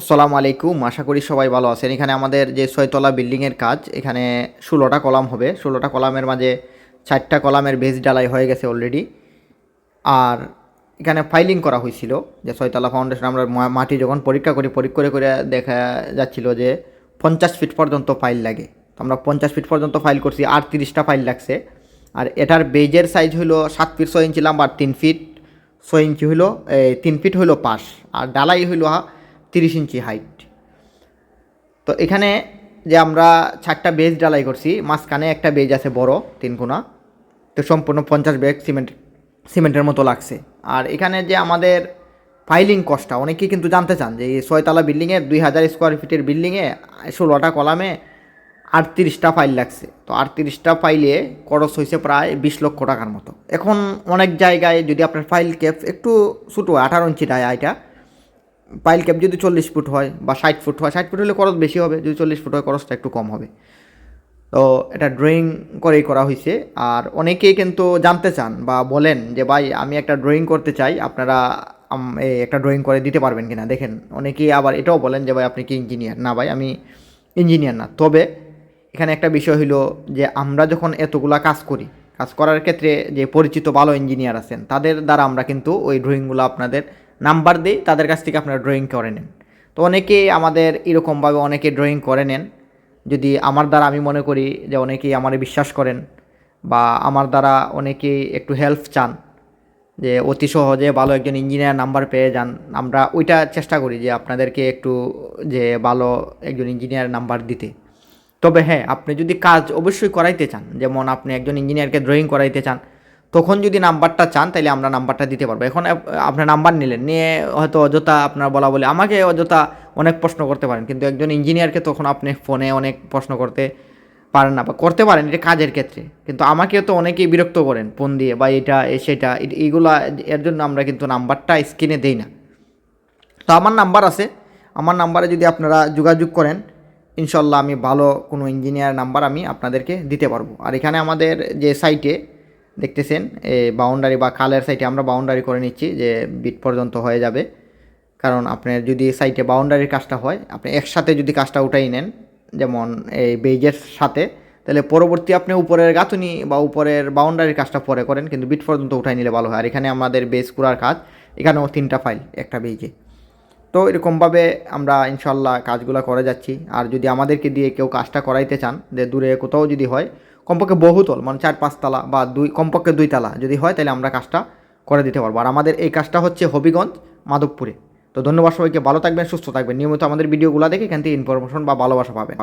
আসসালামু আলাইকুম আশা করি সবাই ভালো আছেন। এখানে আমাদের যে ছয়তলা বিল্ডিংয়ের কাজ এখানে ষোলোটা কলাম হবে। ষোলোটা কলামের মাঝে চারটা কলামের বেজ ডালাই হয়ে গেছে অলরেডি আর এখানে ফাইলিং করা হয়েছিল যে ছয়তলা ফাউন্ডেশন আমরা মাটি যখন পরীক্ষা করি পরীক্ষা করে করে দেখা যাচ্ছিল যে পঞ্চাশ ফিট পর্যন্ত ফাইল লাগে। তো আমরা পঞ্চাশ ফিট পর্যন্ত ফাইল করছি আর তিরিশটা ফাইল লাগছে। আর এটার বেজের সাইজ হলো সাত ফিট ছয় ইঞ্চি লাম্বার তিন ফিট ছয় ইঞ্চি এই, তিন ফিট হইল পাশ। আর ডালাই হইল তিরিশ ইঞ্চি হাইট তো এখানে যে আমরা চারটা বেজ ডালাই করছি, মাঝখানে একটা বেজ আছে বড়, তিন কোনা তো সম্পূর্ণ পঞ্চাশ ব্যাগ সিমেন্ট সিমেন্টের মতো লাগছে। আর এখানে যে আমাদের ফাইলিং কস্টটা অনেকেই কিন্তু জানতে চান যে এই ছয়তলা বিল্ডিংয়ে দুই হাজার স্কোয়ার ফিটের বিল্ডিংয়ে ষোলোটা কলামে আটত্রিশটা ফাইল লাগছে। তো আটত্রিশটা ফাইলে খরচ হয়েছে প্রায় বিশ লক্ষ টাকার মতো। এখন অনেক জায়গায় যদি আপনার ফাইল ক্যাপ একটু ছোটো আঠারো ইঞ্চি দেয় এটা পাইল ক্যাপ যদি চল্লিশ ফুট হয় বা ষাট ফুট হয়, ষাট ফুট হলে খরচ বেশি হবে, যদি চল্লিশ ফুট হয় খরচটা একটু কম হবে। তো এটা ড্রয়িং করেই করা হয়েছে আর অনেকেই কিন্তু জানতে চান বা বলেন যে, ভাই, আমি একটা ড্রয়িং করতে চাই, আপনারা একটা ড্রয়িং করে দিতে পারবেন কিনা? দেখেন, অনেকেই আবার এটাও বলেন যে, ভাই, আপনি কি ইঞ্জিনিয়ার না, ভাই, আমি ইঞ্জিনিয়ার না। তবে এখানে একটা বিষয় হলো যে, আমরা যখন এতগুলা কাজ করি, কাজ করার ক্ষেত্রে যে, পরিচিত ভালো ইঞ্জিনিয়ার আছেন, তাদের দ্বারা আমরা কিন্তু ওই ড্রয়িংগুলো আপনাদের নাম্বার দিই, তাদের কাছ থেকে আপনারা ড্রয়িং করে নেন। তো অনেকেই আমাদের এরকমভাবে অনেকে ড্রয়িং করে নেন। যদি আমার দ্বারা আমি মনে করি যে অনেকেই আমারে বিশ্বাস করেন বা আমার দ্বারা অনেকেই একটু হেল্প চান, যে অতি সহজে ভালো একজন ইঞ্জিনিয়ার নাম্বার পেয়ে যান, আমরা ওইটা চেষ্টা করি যে আপনাদেরকে একটু যে ভালো একজন ইঞ্জিনিয়ার নাম্বার দিতে। তবে হ্যাঁ আপনি যদি কাজ অবশ্যই করাইতে চান, যেমন আপনি একজন ইঞ্জিনিয়ারকে ড্রয়িং করাইতে চান তখন যদি নাম্বারটা চান তাহলে আমরা নাম্বারটা দিতে পারব। এখন আপ- আপনার নাম্বার নিলেন, নিয়ে হয়তো অযথা আপনার বলা বলে, আমাকে অযথা অনেক প্রশ্ন করতে পারেন, কিন্তু একজন ইঞ্জিনিয়ারকে তখন আপনি ফোনে অনেক প্রশ্ন করতে পারেন না বা করতে পারেন, এটা কাজের ক্ষেত্রে। কিন্তু আমাকেও তো অনেকেই বিরক্ত করেন, ফোন দিয়ে, বা এটা, এ, সেটা এইগুলা, এর জন্য আমরা কিন্তু নাম্বারটা স্ক্রিনে দেই না। তো আমার নাম্বার আছে, আমার নাম্বারে যদি আপনারা যোগাযোগ করেন, ইনশাল্লাহ আমি ভালো কোনো ইঞ্জিনিয়ার নাম্বার আমি আপনাদেরকে দিতে পারব। আর এখানে আমাদের যে সাইটে দেখতেছেন বাউন্ডারি বা খালের সাইটে আমরা বাউন্ডারি করে নিচ্ছি যে বিট পর্যন্ত হয়ে যাবে। কারণ আপনার যদি সাইটে বাউন্ডারির কাজটা হয়, আপনি একসাথে যদি কাজটা উঠাই নেন, যেমন এই বেজের সাথে, তাহলে পরবর্তী আপনি উপরের গাঁথুনি বা উপরের বাউন্ডারির কাজটা পরে করেন, কিন্তু বিট পর্যন্ত উঠাই নিলে ভালো হয়। আর এখানে আমাদের বেজ কুড়ার কাজ, এখানেও তিনটা ফাইল একটা বেজে তো এরকমভাবে আমরা ইনশাল্লাহ কাজগুলো করে যাচ্ছি। আর যদি আমাদেরকে দিয়ে কেউ কাজটা করাইতে চান, যে দূরে কোথাও যদি হয় কমপক্ষে বহুতল মানে চার পাঁচতলা বা দুই, কমপক্ষে দুই তালা যদি হয়, তাহলে আমরা কাজটা করে দিতে পারব। আর আমাদের এই কাজটা হচ্ছে হবিগঞ্জ, মাধবপুরে। তো ধন্যবাদ সবাইকে, ভালো থাকবেন, সুস্থ থাকবেন। নিয়মিত আমাদের ভিডিওগুলো দেখে এখান থেকে ইনফরমেশন বা ভালোবাসা পাবেন।